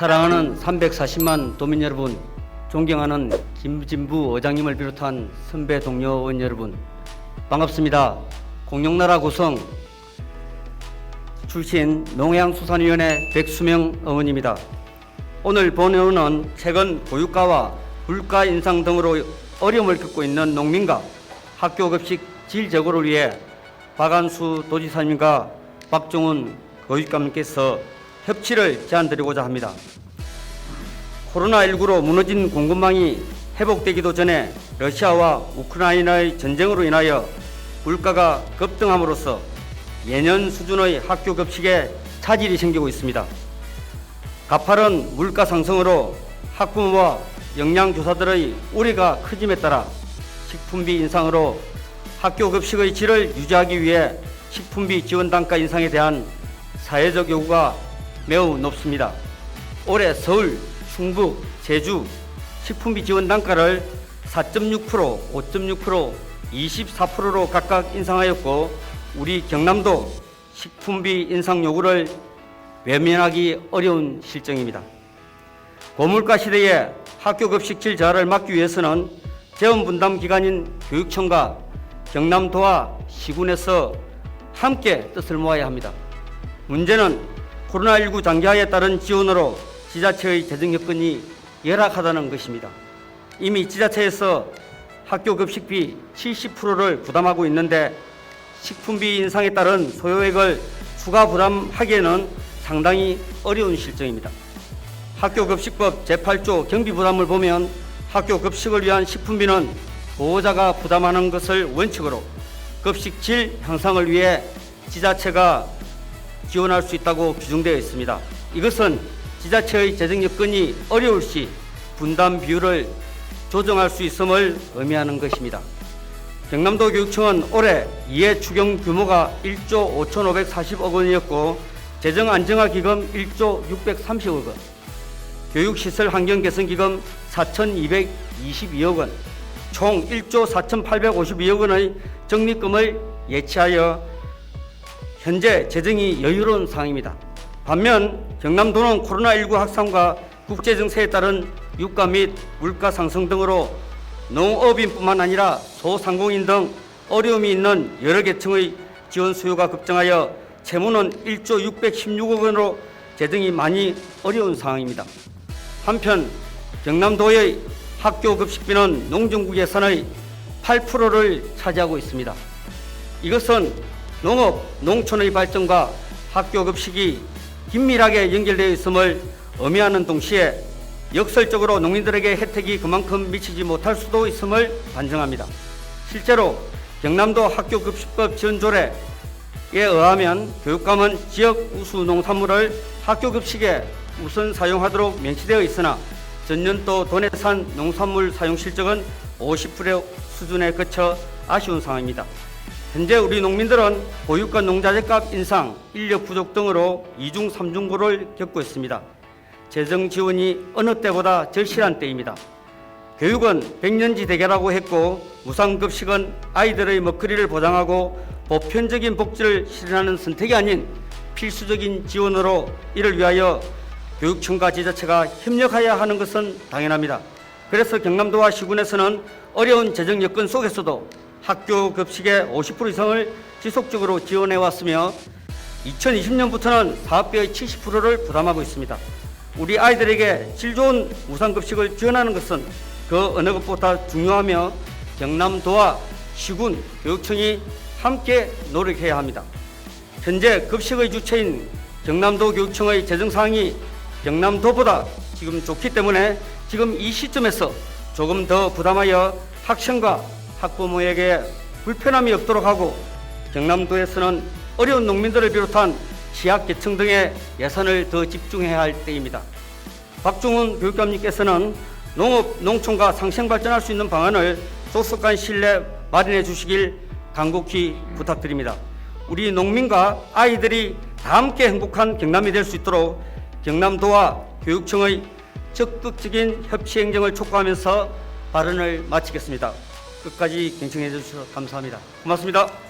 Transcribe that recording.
사랑하는 340만 도민 여러분, 존경하는 김진부 의장님을 비롯한 선배 동료 의원 여러분, 반갑습니다. 공룡나라 구성 출신 농해양수산위원회 백수명 의원입니다. 오늘 본 의원은 최근 고유가와 물가 인상 등으로 어려움을 겪고 있는 농민과 학교 급식 질 제고를 위해 박안수 도지사님과 박종훈 교육감님께서 협치를 제안드리고자 합니다. 코로나19로 무너진 공급망이 회복되기도 전에 러시아와 우크라이나의 전쟁으로 인하여 물가가 급등함으로써 예년 수준의 학교 급식에 차질이 생기고 있습니다. 가파른 물가 상승으로 학부모와 영양교사들의 우려가 커짐에 따라 식품비 인상으로 학교 급식의 질을 유지하기 위해 식품비 지원 단가 인상에 대한 사회적 요구가 매우 높습니다. 올해 서울, 충북, 제주 식품비 지원 단가를 4.6%, 5.6%, 24%로 각각 인상하였고 우리 경남도 식품비 인상 요구를 외면하기 어려운 실정입니다. 고물가 시대에 학교 급식 질 저하를 막기 위해서는 재원 분담 기관인 교육청과 경남도와 시군에서 함께 뜻을 모아야 합니다. 문제는 코로나19 장기화에 따른 지원으로 지자체의 재정 여건이 열악하다는 것입니다. 이미 지자체에서 학교 급식비 70%를 부담하고 있는데 식품비 인상에 따른 소요액을 추가 부담하기에는 상당히 어려운 실정입니다. 학교 급식법 제8조 경비 부담을 보면 학교 급식을 위한 식품비는 보호자가 부담하는 것을 원칙으로 급식 질 향상을 위해 지자체가 지원할 수 있다고 규정되어 있습니다. 이것은 지자체의 재정 여건이 어려울 시 분담 비율을 조정할 수 있음을 의미하는 것입니다. 경남도 교육청은 올해 이해 추경 규모가 1조 5,540억 원이었고 재정 안정화 기금 1조 630억 원, 교육시설 환경 개선 기금 4,222억 원, 총 1조 4,852억 원의 적립금을 예치하여 현재 재정이 여유로운 상황입니다. 반면 경남도는 코로나19 확산과 국제 정세에 따른 유가 및 물가 상승 등으로 농업인뿐만 아니라 소상공인 등 어려움이 있는 여러 계층의 지원 수요가 급증하여 채무는 1조 616억 원으로 재정이 많이 어려운 상황입니다. 한편 경남도의 학교 급식비는 농정부 예산의 8%를 차지하고 있습니다. 이것은 농업, 농촌의 발전과 학교 급식이 긴밀하게 연결되어 있음을 의미하는 동시에 역설적으로 농민들에게 혜택이 그만큼 미치지 못할 수도 있음을 반증합니다. 실제로 경남도 학교 급식법 지원조례에 의하면 교육감은 지역 우수 농산물을 학교 급식에 우선 사용하도록 명시되어 있으나 전년도 도내산 농산물 사용 실적은 50% 수준에 그쳐 아쉬운 상황입니다. 현재 우리 농민들은 보유권 농자재값 인상, 인력 부족 등으로 이중 삼중고를 겪고 있습니다. 재정 지원이 어느 때보다 절실한 때입니다. 교육은 백년지 대계라고 했고 무상급식은 아이들의 먹거리를 보장하고 보편적인 복지를 실현하는 선택이 아닌 필수적인 지원으로 이를 위하여 교육청과 지자체가 협력해야 하는 것은 당연합니다. 그래서 경남도와 시군에서는 어려운 재정 여건 속에서도 학교 급식의 50% 이상을 지속적으로 지원해 왔으며 2020년부터는 사업비의 70%를 부담하고 있습니다. 우리 아이들에게 질 좋은 무상급식을 지원하는 것은 그 어느 것보다 중요하며 경남도와 시군, 교육청이 함께 노력해야 합니다. 현재 급식의 주체인 경남도 교육청의 재정 상황이 경남도보다 지금 좋기 때문에 지금 이 시점에서 조금 더 부담하여 학생과 학부모에게 불편함이 없도록 하고 경남도에서는 어려운 농민들을 비롯한 취약계층 등의 예산을 더 집중해야 할 때입니다. 박종훈 교육감님께서는 농업, 농촌과 상생 발전할 수 있는 방안을 조속한 내에 마련해 주시길 간곡히 부탁드립니다. 우리 농민과 아이들이 다 함께 행복한 경남이 될 수 있도록 경남도와 교육청의 적극적인 협치 행정을 촉구하면서 발언을 마치겠습니다. 끝까지 경청해 주셔서 감사합니다. 고맙습니다.